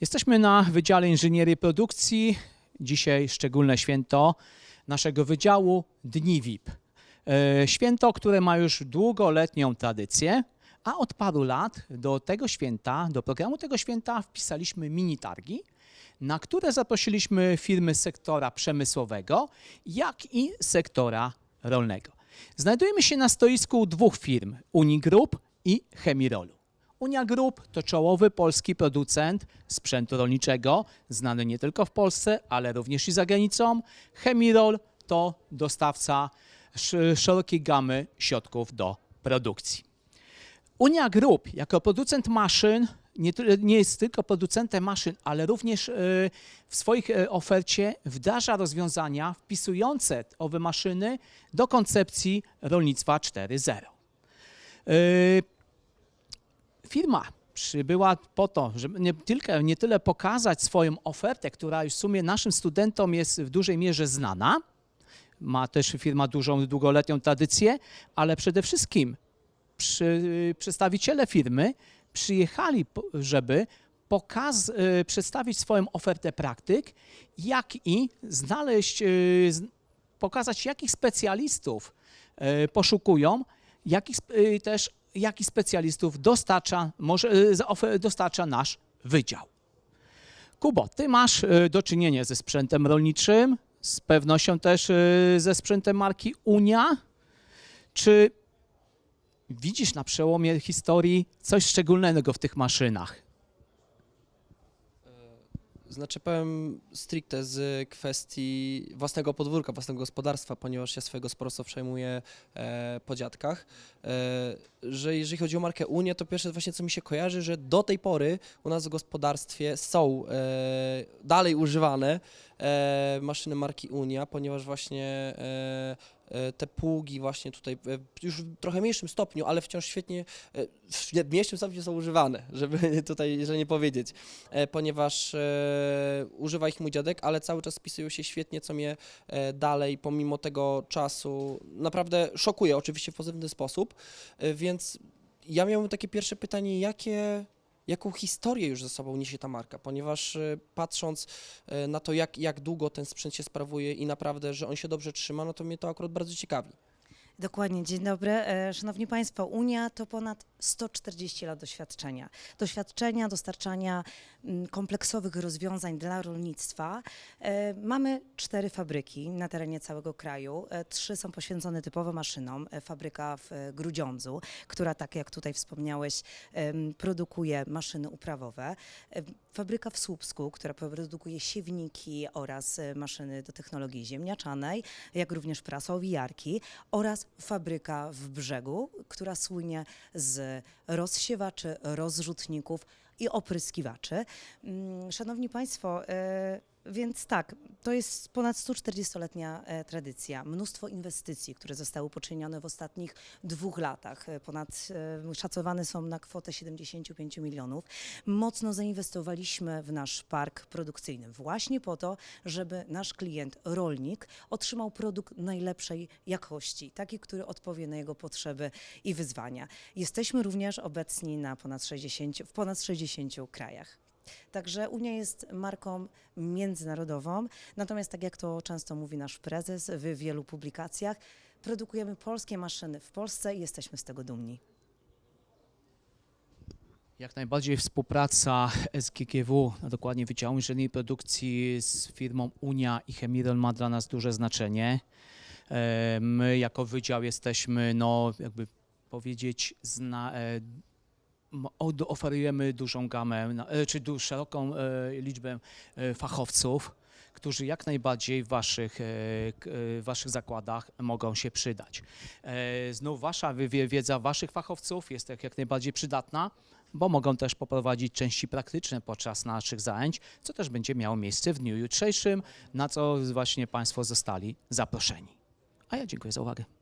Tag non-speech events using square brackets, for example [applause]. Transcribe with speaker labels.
Speaker 1: Jesteśmy na Wydziale Inżynierii Produkcji. Dzisiaj szczególne święto naszego wydziału Dni VIP. E, Święto, które ma już długoletnią tradycję, a od paru lat do tego święta, do programu tego święta wpisaliśmy mini targi, na które zaprosiliśmy firmy sektora przemysłowego, jak i sektora rolnego. Znajdujemy się na stoisku dwóch firm, Unigroup i Chemirolu. Unia Group to czołowy polski producent sprzętu rolniczego, znany nie tylko w Polsce, ale również i za granicą. Chemirol to dostawca sz- szerokiej gamy środków do produkcji. Unia Group jako producent maszyn nie, nie jest tylko producentem maszyn, ale również e, w swoich e, ofercie wdraża rozwiązania wpisujące owe maszyny do koncepcji rolnictwa 4.0. E, Firma przybyła po to, żeby nie, tylko, nie tyle pokazać swoją ofertę, która już w sumie naszym studentom jest w dużej mierze znana, ma też firma dużą, długoletnią tradycję, ale przede wszystkim przy, przedstawiciele firmy przyjechali, żeby pokaz, y, przedstawić swoją ofertę praktyk, jak i znaleźć, z- pokazać, jakich specjalistów y, poszukują, jakich sp- też jakich specjalistów dostarcza, może, y, dostarcza nasz wydział. Kubo, ty masz y, do czynienia ze sprzętem rolniczym, z pewnością też y, ze sprzętem marki Unia. Czy widzisz na przełomie historii coś szczególnego w tych maszynach?
Speaker 2: Znaczy powiem stricte z kwestii własnego podwórka, własnego gospodarstwa, ponieważ ja swojego sporo przejmuję e, po dziadkach, e, że jeżeli chodzi o markę Unię, to pierwsze właśnie co mi się kojarzy, że do tej pory u nas w gospodarstwie są e, dalej używane e, maszyny marki Unia, ponieważ właśnie e, te pługi właśnie tutaj e, już w trochę mniejszym stopniu, ale wciąż świetnie, e, w nie- mniejszym stopniu są używane, [laughs] żeby tutaj, że nie powiedzieć e, ponieważ e, używa ich mój dziadek, ale cały czas spisują się świetnie, co mnie e, dalej, pomimo tego czasu, naprawdę szokuje, oczywiście w pozytywny sposób, e, więc ja miałem takie pierwsze pytanie, jakie, jaką historię już ze sobą niesie ta marka, ponieważ e, patrząc e, na to, jak, jak długo ten sprzęt się sprawuje i naprawdę, że on się dobrze trzyma, no to mnie to akurat bardzo ciekawi.
Speaker 3: Dokładnie, dzień dobry. E, Szanowni Państwo, Unia to ponad 140 lat doświadczenia. Doświadczenia dostarczania kompleksowych rozwiązań dla rolnictwa. E, Mamy cztery fabryki na terenie całego kraju. E, Trzy są poświęcone typowo maszynom. E, Fabryka w Grudziądzu, która tak jak tutaj wspomniałeś, produkuje maszyny uprawowe. Fabryka w Słupsku, która produkuje siewniki oraz maszyny do technologii ziemniaczanej, jak również prasowijarki oraz fabryka w Brzegu, która słynie z rozsiewaczy, rozrzutników i opryskiwaczy. Mm, Szanowni Państwo, e, więc tak, to jest ponad 140-letnia e, tradycja. Mnóstwo inwestycji, które zostały poczynione w ostatnich dwóch latach. E, Ponad, e, szacowane są na kwotę 75 milionów. Mocno zainwestowaliśmy w nasz park produkcyjny właśnie po to, żeby nasz klient, rolnik, otrzymał produkt najlepszej jakości, taki, który odpowie na jego potrzeby i wyzwania. Jesteśmy również obecni na ponad 60, w ponad 60 krajach. Także Unia jest marką międzynarodową, natomiast tak jak to często mówi nasz prezes w wielu publikacjach, produkujemy polskie maszyny w Polsce i jesteśmy z tego dumni.
Speaker 1: Jak najbardziej współpraca SGGW, a dokładnie Wydziału Inżynierii Produkcji z firmą Unia i Chemirol ma dla nas duże znaczenie. E, My jako wydział jesteśmy, no jakby powiedzieć, zna, e, oferujemy dużą gamę, e, czy szeroką e, liczbę e, fachowców, którzy jak najbardziej w waszych, w waszych zakładach mogą się przydać. Znów wasza wiedza waszych fachowców jest jak, jak najbardziej przydatna, bo mogą też poprowadzić części praktyczne podczas naszych zajęć, co też będzie miało miejsce w dniu jutrzejszym, na co właśnie Państwo zostali zaproszeni. A ja dziękuję za uwagę.